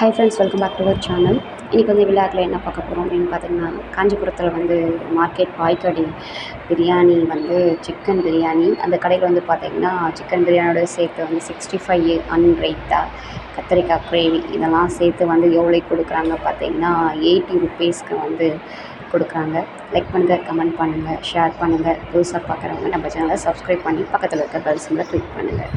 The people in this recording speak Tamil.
Hi friends welcome back to our channel இன்றைக்கி வந்து விழாக்கில் என்ன பார்க்க போகிறோம் அப்படின்னு பார்த்தீங்கன்னா காஞ்சிபுரத்தில் வந்து மார்க்கெட் பாய்க்கடி பிரியாணி வந்து சிக்கன் பிரியாணி. அந்த கடையில் வந்து பார்த்திங்கன்னா சிக்கன் பிரியாணியோட சேர்த்து வந்து சிக்ஸ்டி ஃபைவ் அன்ரைத்தா கத்திரிக்காய் கிரேவி இதெல்லாம் சேர்த்து வந்து எவ்வளோ கொடுக்குறாங்க பார்த்தீங்கன்னா எயிட்டி ருபீஸ்க்கு வந்து கொடுக்குறாங்க. லைக் பண்ணுங்கள் கமெண்ட் பண்ணுங்கள் ஷேர் பண்ணுங்கள் புதுசாக பார்க்குறவங்க நம்ம சேனலை சப்ஸ்கிரைப் பண்ணி பக்கத்தில் இருக்க பெல் சிம்பிளை கிளிக் பண்ணுங்கள்